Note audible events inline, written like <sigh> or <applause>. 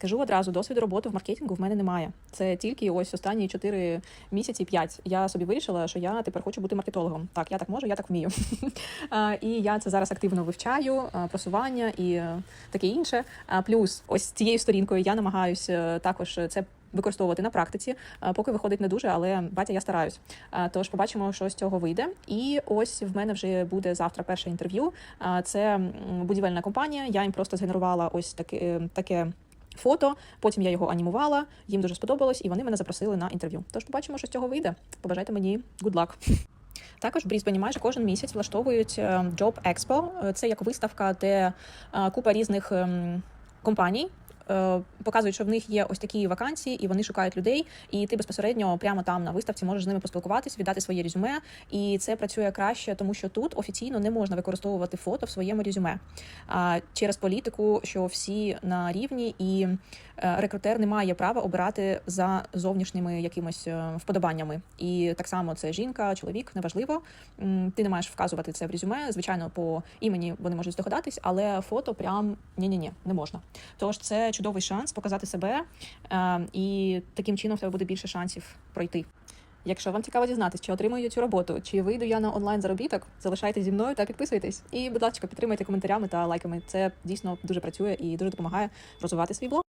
Скажу одразу, досвіду роботи в маркетингу в мене немає. Це тільки ось останні 4 місяці, 5. Я собі вирішила, що я тепер хочу бути маркетологом. Так, я так можу, я так вмію. <laughs> І я це зараз активно вивчаю, просування і е, таке інше. Плюс, ось цією сторінкою я намагаюся також це. Використовувати на практиці, поки виходить не дуже, але батя я стараюсь. Тож побачимо, що з цього вийде. І ось в мене вже буде завтра перше інтерв'ю. Це будівельна компанія. Я їм просто згенерувала ось таке таке фото. Потім я його анімувала. Їм дуже сподобалось, і вони мене запросили на інтерв'ю. Тож побачимо, що з цього вийде. Побажайте мені good luck. <laughs> Також в Брізбені майже кожен місяць влаштовують е, Job Expo. Е, Це як виставка, де е, купа різних ем, компаній. Е, Показують, що в них є ось такі вакансії, і вони шукають людей. І ти безпосередньо прямо там на виставці можеш з ними поспілкуватись, віддати своє резюме. І це працює краще, тому що тут офіційно не можна використовувати фото в своєму резюме через політику, що всі на рівні, і е, рекрутер не має права обирати за зовнішніми якимось е, вподобаннями. І так само це жінка, чоловік, неважливо. Ти не маєш вказувати це в резюме. Звичайно, по імені вони можуть здогадатись, але фото прям ні-ні-ні, не можна. Тож це чудовий шанс показати себе, е, і таким чином в тебе буде більше шансів пройти. Якщо вам цікаво дізнатися, чи отримую я цю роботу, чи вийду я на онлайн заробіток, залишайтесь зі мною та підписуйтесь. І, будь ласка, підтримайте коментарями та лайками. Це дійсно дуже працює і дуже допомагає розвивати свій блог.